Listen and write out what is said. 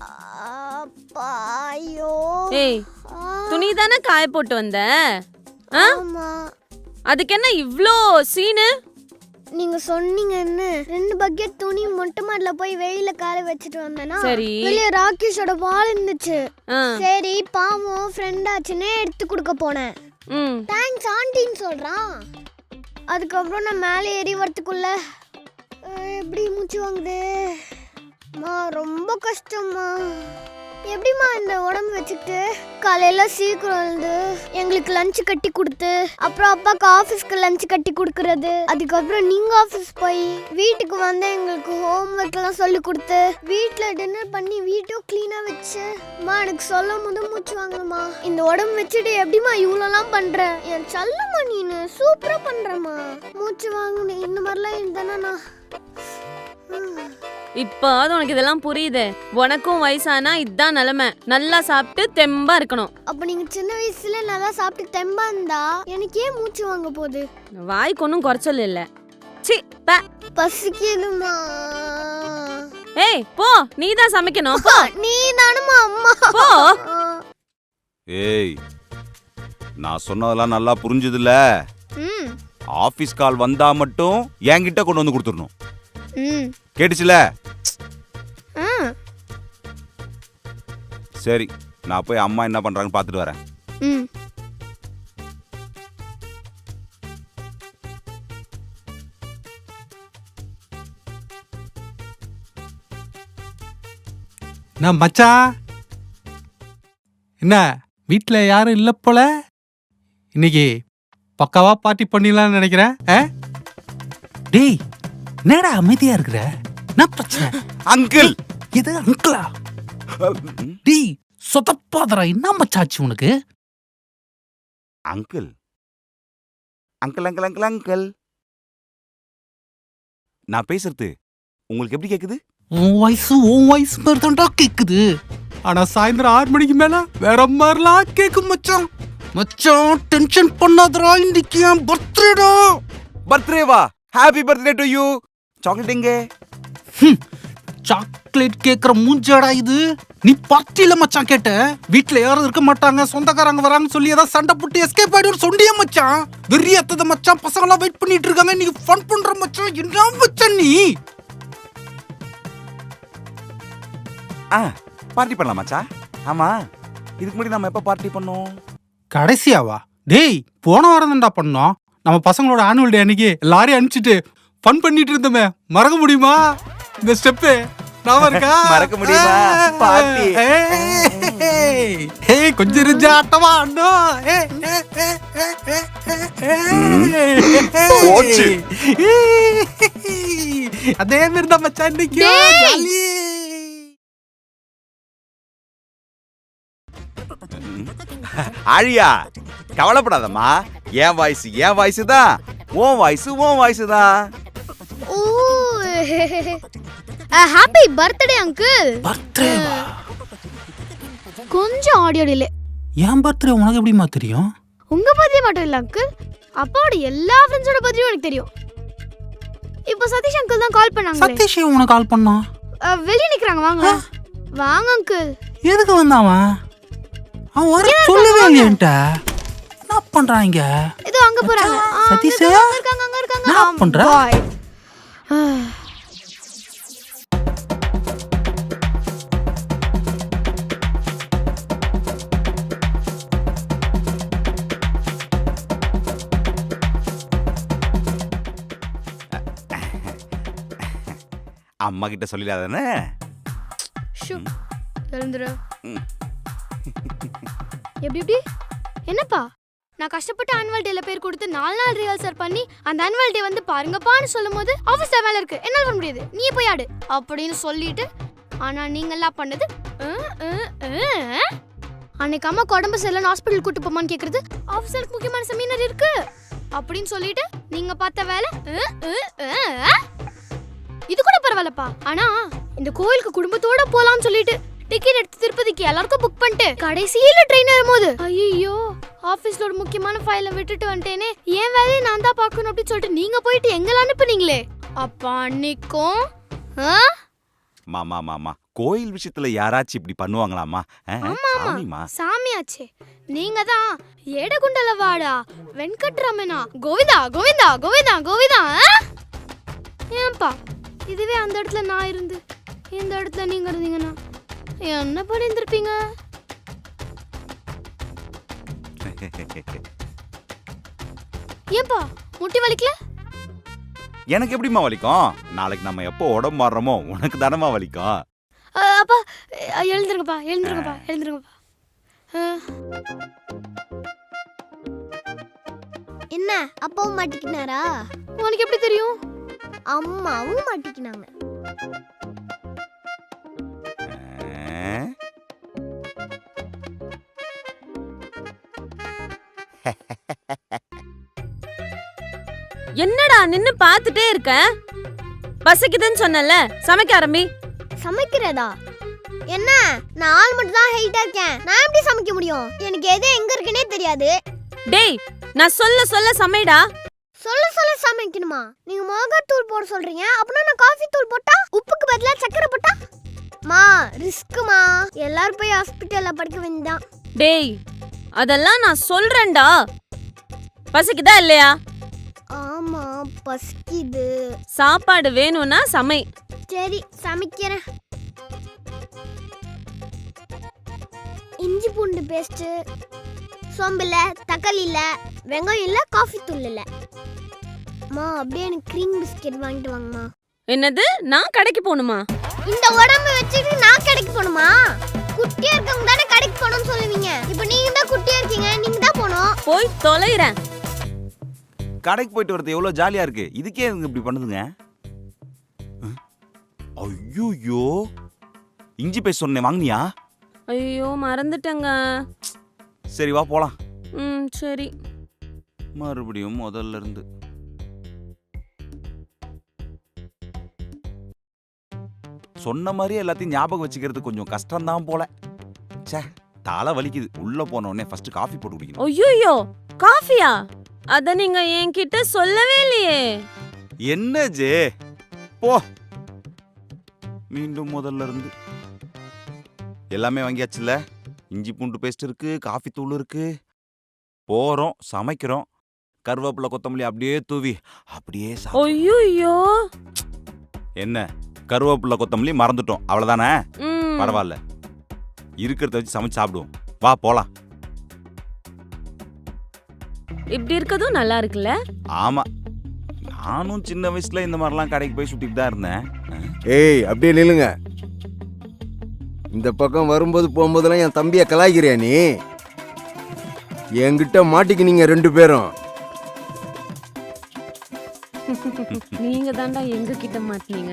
அப்பா, ஐயோ ஏய் ஆ, துணி தானே காய போட்டு வந்த? அதுக்கு என்ன இவ்ளோ சீனு? நீங்க சொன்னீங்கன்னு ரெண்டு பக்கெட் துணி மொட்டை மாடல போய் வெயில காய வச்சுட்டு வந்தேனா சரி. வெளிய ராகேஷோட பால் இருந்துச்சு. சரி பாவம் ஃப்ரெண்ட் ஆச்சுன்னே எடுத்து கொடுக்க போனேன். தேங்க்ஸ் ஆண்டின்னு சொல்றான். அதுக்கப்புறம் நான் மேலே ஏறி வரத்துக்குள்ள எப்படி மூச்சு வாங்குது? அம்மா ரொம்ப கஷ்டம்மா. எப்படிம்மா இந்த உடம்பு வச்சுக்கிட்டு? காலையில சீக்கிரம் வந்து எங்களுக்கு லஞ்ச் கட்டி கொடுத்து அப்புறம் அப்பாவுக்கு ஆஃபீஸ்க்கு லஞ்ச் கட்டி கொடுக்கறது. அதுக்கப்புறம் நீங்க ஆஃபீஸ் போய் வீட்டுக்கு வந்து எங்களுக்கு ஹோம் ஒர்க் எல்லாம் சொல்லி கொடுத்து வீட்டில் டின்னர் பண்ணி வீட்டும் க்ளீனாக வச்சு. அம்மா எனக்கு சொல்லும் போது மூச்சு வாங்கம்மா இந்த உடம்பு வச்சுட்டு எப்படிம்மா இவ்வளோலாம் பண்ற? என் செல்லம்மா நீனு சூப்பரா பண்றம்மா. மூச்சு வாங்கணும் இந்த மாதிரிலாம் இருந்தானா நான்? ஹம். இப்போது உனக்கு இதெல்லாம் புரியுது. உனக்கும் வயசானா இதான் நிலைமை. நல்லா சாப்பிட்டு தெம்பா இருக்கணும். அப்ப நீங்க சின்ன வயசுல நல்லா சாப்பிட்டு தெம்பா இருந்தா எனக்கு ஏன் மூச்சு வாங்க போகுது? வாய்க்கு ஒன்றும் குறைச்சல் இல்லை சி பே. பசிக்குதுமா. ஏய் போ. நீ தான் சமைக்கணும். போ. நீ தானமா அம்மா. போ. ஏய் நான் சொன்னதெல்லாம் நல்லா புரிஞ்சுதுல ம். ஆபீஸ் கால் வந்தா மட்டும் என்கிட்ட கொண்டு வந்து கொடுத்துடணும். கேட்டுச்சுல? சரி நான் போய் அம்மா என்ன பண்றாங்கன்னு பார்த்துட்டு வரேன். ம். என்ன மச்சான் என்ன வீட்டில் யாரும் இல்லை போல? இன்னைக்கு பக்காவா பார்ட்டி பண்ணிடலாம்னு நினைக்கிறேன் ஆ? டேய் என்னடா அமைதியா இருக்கிற? என்ன பிரச்சனை? அங்கிள். இது அங்கிளா? டேய் சொதப்பாதரா என்ன மச்சாச்சு உனக்கு? Uncle. Uncle uncle uncle uncle. நான் பேசுறது உங்களுக்கு எப்படி கேக்குது? உன் வயசு உன் வயசு மாதிரி தான்டா கேக்குது. ஆனா சாயந்தரம் ஆறு மணிக்கு மேல வேற மாதிரிலாம் கேக்கும் மச்சான். மச்சான் டென்ஷன் பண்ணாதடா. இன்னைக்கு என் பர்த்டேடா பர்த்டே வா? Happy birthday to you chocolate எங்க? சாக்லேட் கேக்குற மூஞ்சாடா இது. நீ பார்ட்டியில மச்சான் கேட்ட. வீட்ல யாரும் இருக்க மாட்டாங்க. சொந்தக்காரங்க வராங்கன்னு சொல்லி ஏதாவது சண்டை போட்டு எஸ்கேப் ஆயிடும் சொன்னியே மச்சான்? வெறியத்தத மச்சான். பசங்க எல்லாம் வெயிட் பண்ணிட்டு இருக்காங்க. நீங்க ஃபன் பண்ற மச்சான். என்ன மச்சான் நீ? ஆ பார்ட்டி பண்ணலாம் மச்சா ஆமா. இதுக்கு முன்னாடி நம்ம எப்ப பார்ட்டி பண்ணோம்? கடைசியாவா? டேய் போன வாரம் தான்டா பண்ணோம். நம்ம பசங்களோட ஆனுவல் டே அன்னைக்கு எல்லாரையும் அனுப்பிச்சிட்டு ஃபன் பண்ணிட்டு இருந்தோமே மறக்க முடியுமா இந்த ஸ்டெப்பு நாம இருக்கா மறக்க முடியுமா? party. ஏய், கொஞ்சம் இருந்த ஆட்டமா அண்ணா. போச்சு. அதே மாதிரி தான் மச்சான் இன்னைக்கு ஜாலி. ஆழியா கவலைப்படாதம்மா என் வாய்ஸ் என் வாய்ஸ் தான் உன் வாய்ஸ் உன் வாய்ஸ் தான் ஓ ஹாப்பி பர்த்டே அங்கிள் வா? கொஞ்சம் ஆடியோ டிலே என் பர்த்டே உனக்கு எப்படிமா தெரியும்? உங்க பர்த்டே மட்டும் இல்ல அங்கிள் அப்பாவோட எல்லா ஃப்ரெண்ட்ஸோட பர்த்டேயும் எனக்கு தெரியும். இப்போ சதீஷ் அங்கிள் தான் கால் பண்ணாங்க சதீஷ் உனக்கு கால் பண்ணான் வெளியே நிக்கிறாங்க வாங்க. வாங்க அங்கிள் எதுக்கு வந்தான் அவன்? வர சொல்லவே இல்லையன்ட்ட என்ன பண்றான் இங்க? இதோ அங்க போறாங்க. சதீஷ்? அங்க இருக்காங்க அங்க இருக்காங்க. என்ன பண்ற? அம்மா கிட்ட சொல்லிடாதானே ஷூ. எழுந்துரு. எப்படி எப்படி என்னப்பா நான் கஷ்டப்பட்டு ஆனுவல் டேல பேர் கொடுத்து நாலு நாள் ரிஹர்சல் பண்ணி அந்த ஆனுவல் டே வந்து பாருங்கப்பான்னு சொல்லும் போது அவசர வேலை இருக்கு. என்னால் பண்ண முடியாது. நீ போய் ஆடு அப்படின்னு சொல்லிட்டு ஆனா நீங்கெல்லாம் பண்ணது அன்னைக்கு அம்மா உடம்பு சரியில்லைன்னு ஹாஸ்பிட்டல் கூட்டு போமான்னு கேக்குறது ஆஃபீஸருக்கு முக்கியமான செமினார் இருக்கு அப்படின்னு சொல்லிட்டு நீங்க பார்த்த வேலை இது கூட பரவாயில்லப்பா. ஆனா இந்த கோயிலுக்கு குடும்பத்தோட போலாம்னு சொல்லிட்டு டிக்கெட் எடுத்து திருப்பதிக்கு எல்லாருக்கும் புக் பண்ணிட்டு கடைசியில ட்ரெயின் ஏறும்போது ஐயோ ஆபீஸ்ல ஒரு முக்கியமான ஃபைலை விட்டுட்டு வந்துட்டேனே. என் வேலையை நான் தான் பார்க்கணும் அப்படின்னு சொல்லிட்டு நீங்க போயிட்டு எங்களை அனுப்புனீங்களே? அப்ப அன்னைக்கும் ஆ? மாமா மாமா கோயில் விஷயத்துல யாராச்சும் இப்படி பண்ணுவாங்களாமா ஆ, சாமிமா சாமியாச்சே. நீங்க தான் ஏடகுண்டல வாடா வெங்கட்ரமணா கோவிந்தா கோவிந்தா கோவிந்தா கோவிந்தா ஆ? ஏன்பா இதுவே அந்த இடத்துல நான் இருந்து இந்த இடத்துல நீங்க இருந்தீங்கன்னா? என்ன பண்ணியிருந்திருப்பீங்க ஏன்பா முட்டி வலிக்கல? எனக்கு எப்படிம்மா வலிக்கும்? நாளைக்கு நம்ம எப்போ உடம்பு மாறுறோமோ உனக்கு தானமா வலிக்கும். அப்பா எழுந்திருங்கப்பா எழுந்திருங்கப்பா எழுந்திருங்கப்பா. என்ன அப்பாவும் மாட்டிக்கினாரா உனக்கு எப்படி தெரியும்? அம்மாவும் மாட்டிக்கினாங்க. என்னடா நின்னு பார்த்துட்டே இருக்க? பசிக்குதுன்னு சொன்னல சமைக்க ஆரம்பி. சமைக்கிறதா? என்ன நான் ஆள் மட்டும் தான் ஹைட்டா இருக்கேன். நான் எப்படி சமைக்க முடியும்? எனக்கு எது எங்க இருக்குன்னே தெரியாது. டேய் நான் சொல்ல சொல்ல சமைடா. சொல்ல சொல்ல சமைக்கணுமா? நீங்க மிளகாய் தூள் போட சொல்றீங்க. அப்படின்னா நான் காஃபி தூள் போட்டா உப்புக்கு பதிலா சக்கரை போட்டா? மா ரிஸ்க்குமா எல்லாரும் போய் ஹாஸ்பிட்டல்ல படுக்க வேண்டியதான் டேய் அதெல்லாம் நான் சொல்றேன்டா. பசிக்குதா இல்லையா? ஆமா பசிக்குது. சாப்பாடு வேணும்னா சமை. சரி சமைக்கிறேன். இஞ்சி பூண்டு பேஸ்ட் சோம்பு இல்ல தக்காளி இல்ல வெங்காயம் இல்ல காஃபி தூள் இல்ல மா அப்படியே எனக்கு க்ரீம் பிஸ்கெட் வாங்கிட்டு வாங்கம்மா. என்னது? நான் கடைக்கு போகணுமா? இந்த உடம்பு வச்சுட்டு நான் கடைக்கு போகணுமா? குட்டியா இருக்கவங்க தானே கடைக்கு போகணும்னு சொல்லுவீங்க. இப்போ நீங்க தான் குட்டியா இருக்கீங்க நீங்க தான் போகணும். போய் தொலைறேன். கடைக்கு போயிட்டு வரது எவ்வளவு ஜாலியா இருக்கு. இதுக்கே இதுங்க இப்படி பண்ணுதுங்க? ஐயோ இஞ்சி பேஸ்ட் சொன்னேன் வாங்குனியா? ஐயோ மறந்துட்டேங்க. சரி வா போலாம். ம் சரி. மறுபடியும் முதல்ல இருந்து. சொன்ன மாதிரியே எல்லாத்தையும் ஞாபகம் வச்சுக்கிறது கொஞ்சம் கஷ்டம்தான் போல. ச்சே தலை வலிக்குது. உள்ள போன உடனே ஃபர்ஸ்ட் காஃபி போட்டு குடிக்கணும். ஐயோயோ காஃபியா அத நீங்க என்கிட்ட சொல்லவே இல்லையே. என்ன ஜே? போ. மீண்டும் முதல்ல இருந்து. எல்லாமே வாங்கியாச்சுல இஞ்சி பூண்டு பேஸ்ட் இருக்கு காஃபி தூள் இருக்கு. போறோம் சமைக்கிறோம். கருவேப்பிலை கொத்தமல்லி அப்படியே தூவி அப்படியே. ஐயோயோ! என்ன? கருவேப்பிலை கொத்தமல்லி மறந்துட்டோம். அவ்வளவுதானே? பரவாயில்ல. இருக்கிறத வச்சு சமைச்சு சாப்பிடுவோம். வா போலாம். இப்படி இருக்கதும் நல்லா இருக்குல்ல? ஆமா. நானும் சின்ன வயசுல இந்த மாதிரிலாம் கடைக்கு போய் சுத்திட்டு தான் இருந்தேன். ஏய் அப்படியே நில்லுங்க. இந்த பக்கம் வரும்போது போகும்போதெல்லாம் என் தம்பியை கலாய்க்கிறியா நீ? என்கிட்ட மாட்டிக்கினீங்க ரெண்டு பேரும். நீங்க தாண்டா எங்க கிட்ட மாட்டீங்க